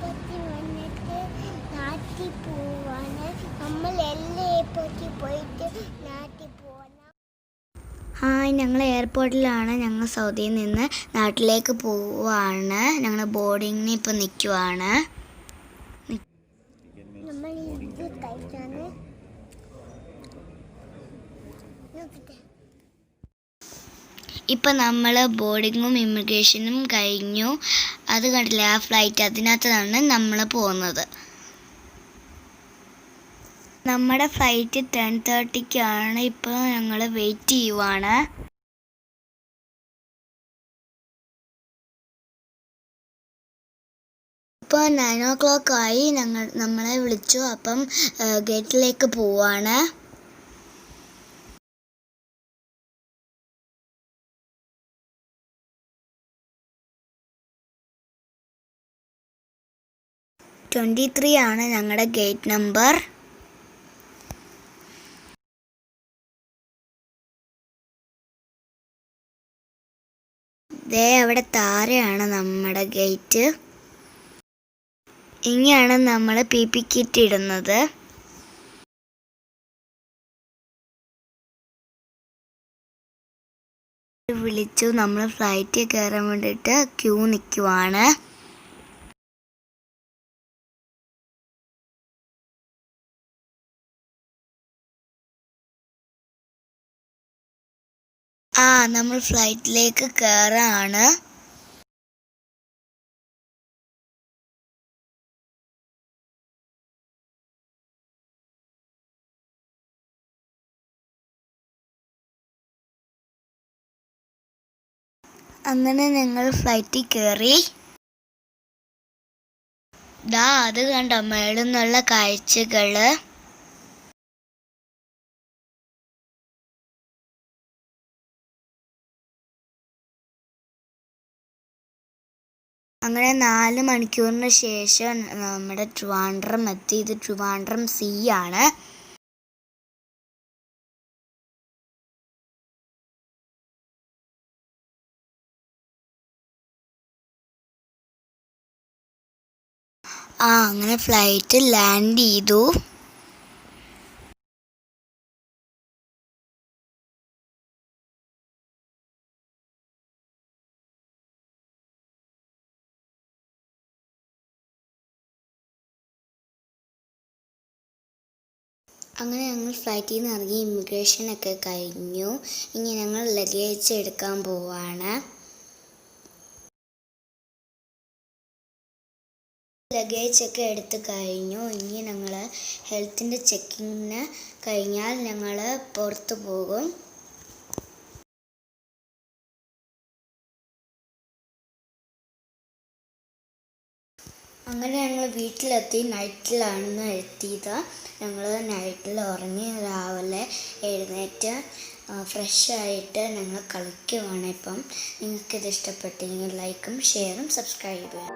എയർപോർട്ടിൽ വന്നിട്ട് നാട്ടിൽ പോവാണ്. നമ്മൾ എല്ലാ എയർപോർട്ടിൽ പോയിട്ട് നാട്ടിൽ പോകണം ഹായ് ഞങ്ങൾ എയർപോർട്ടിലാണ്. ഞങ്ങൾ സൗദിയിൽ നിന്ന് നാട്ടിലേക്ക് പോവുകയാണ് ഞങ്ങൾ ബോർഡിങ്ങിന് ഇപ്പോൾ നിൽക്കുവാണ് നമ്മൾ ഇത് കഴിച്ചാണ് നോക്കട്ടെ ഇപ്പം നമ്മൾ ബോർഡിങ്ങും ഇമിഗ്രേഷനും കഴിഞ്ഞു. അത് കണ്ടില്ല ആ ഫ്ലൈറ്റ് അതിനകത്താണ് നമ്മൾ പോകുന്നത്. നമ്മുടെ ഫ്ലൈറ്റ് ടെൻ തേർട്ടിക്കാണ് ഇപ്പോൾ ഞങ്ങൾ വെയിറ്റ് ചെയ്യുവാണ്. ഇപ്പോൾ നയൻ ഓ ക്ലോക്കായി ഞങ്ങൾ നമ്മളെ വിളിച്ചു അപ്പം ഗേറ്റിലേക്ക് പോവാണ്. ട്വന്റി ത്രീ ആണ് ഞങ്ങളുടെ ഗേറ്റ് നമ്പർ ദേ അവിടെ താരയാണ് നമ്മുടെ ഗേറ്റ് ഇങ്ങനെയാണ് നമ്മൾ പി പി കിറ്റ് ഇടുന്നത്. വിളിച്ചു നമ്മൾ ഫ്ലൈറ്റിൽ കയറാൻ വേണ്ടിയിട്ട് ക്യൂ നിൽക്കുവാണ് ആ നമ്മൾ ഫ്ലൈറ്റിലേക്ക് കയറാണ് അങ്ങനെ ഞങ്ങൾ ഫ്ലൈറ്റിൽ കയറി ദാ അത് കണ്ടോ മേളുന്നുള്ള കാഴ്ചകൾ. അങ്ങനെ നാല് മണിക്കൂറിന് ശേഷം നമ്മുടെ ട്രിവാൻഡ്രം എത്തി. ഇത് ട്രിവാൻഡ്രം സി ആണ്. ആ അങ്ങനെ ഫ്ലൈറ്റ് ലാൻഡ് ചെയ്തു. അങ്ങനെ ഞങ്ങൾ ഫ്ലൈറ്റിൽ നിന്ന് ഇറങ്ങി ഇമിഗ്രേഷനൊക്കെ കഴിഞ്ഞു. ഇനി ഞങ്ങൾ ലഗേജ് എടുക്കാൻ പോവാണ്. ലഗേജ് ഒക്കെ എടുത്ത് കഴിഞ്ഞു. ഇനി ഞങ്ങൾ ഹെൽത്തിന്റെ ചെക്കിങ്ങിന് കഴിഞ്ഞാൽ ഞങ്ങൾ പുറത്ത് പോകും. അങ്ങനെ ഞങ്ങൾ വീട്ടിലെത്തി നൈറ്റിലാണ് എത്തിയത് ഞങ്ങൾ നൈറ്റിൽ ഉറങ്ങി രാവിലെ എഴുന്നേറ്റ് ഫ്രഷ് ആയിട്ട് ഞങ്ങൾ കളിക്കുവാണ് ഇപ്പം. നിങ്ങൾക്കിത് ഇഷ്ടപ്പെട്ടെങ്കിൽ ലൈക്കും ഷെയറും സബ്സ്ക്രൈബ് ചെയ്യാം.